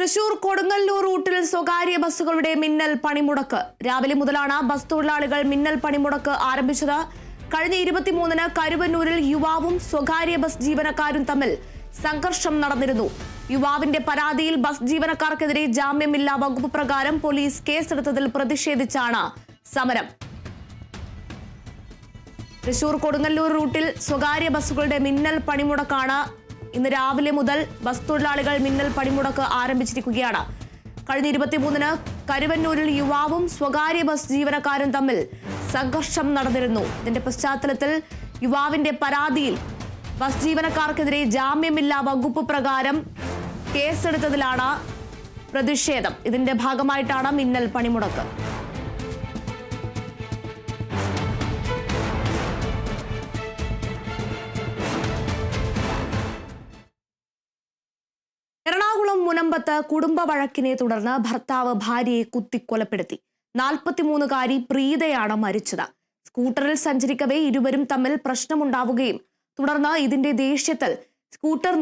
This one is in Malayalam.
തൃശൂർ കൊടുങ്ങല്ലൂർ റൂട്ടിൽ സ്വകാര്യ ബസ്സുകളുടെ മിന്നൽ പണിമുടക്ക്. രാവിലെ മുതലാണ് ബസ് തൊഴിലാളികൾ മിന്നൽ പണിമുടക്ക് ആരംഭിച്ചത്. കഴിഞ്ഞ ഇരുപത്തിമൂന്നിന് കരുവന്നൂരിൽ യുവാവും സ്വകാര്യ ബസ് ജീവനക്കാരും തമ്മിൽ സംഘർഷം നടന്നിരുന്നു. യുവാവിന്റെ പരാതിയിൽ ബസ് ജീവനക്കാർക്കെതിരെ ജാമ്യമില്ലാ വകുപ്പ് പ്രകാരം പോലീസ് കേസെടുത്തതിൽ പ്രതിഷേധിച്ചാണ് സമരം. തൃശൂർ കൊടുങ്ങല്ലൂർ റൂട്ടിൽ സ്വകാര്യ ബസ്സുകളുടെ മിന്നൽ പണിമുടക്കാണ് ഇന്ന് രാവിലെ മുതൽ ബസ് തൊഴിലാളികൾ മിന്നൽ പണിമുടക്ക് ആരംഭിച്ചിരിക്കുകയാണ്. കഴിഞ്ഞ ഇരുപത്തിമൂന്നിന് കരുവന്നൂരിൽ യുവാവും സ്വകാര്യ ബസ് ജീവനക്കാരും തമ്മിൽ സംഘർഷം നടന്നിരുന്നു. ഇതിന്റെ പശ്ചാത്തലത്തിൽ യുവാവിന്റെ പരാതിയിൽ ബസ് ജീവനക്കാർക്കെതിരെ ജാമ്യമില്ലാ വകുപ്പ് പ്രകാരം കേസെടുത്തതിലാണ് പ്രതിഷേധം. ഇതിന്റെ ഭാഗമായിട്ടാണ് മിന്നൽ പണിമുടക്ക്. മുനമ്പത്ത് കുടുംബ വഴക്കിനെ തുടർന്ന് ഭർത്താവ് ഭാര്യയെ കുത്തിക്കൊലപ്പെടുത്തി. നാൽപ്പത്തിമൂന്നുകാരി പ്രീതയാണ് മരിച്ചത്. സ്കൂട്ടറിൽ സഞ്ചരിക്കവേ ഇരുവരും തമ്മിൽ പ്രശ്നമുണ്ടാവുകയും തുടർന്ന് ഇതിന്റെ ദേഷ്യത്തിൽ സ്കൂട്ടർ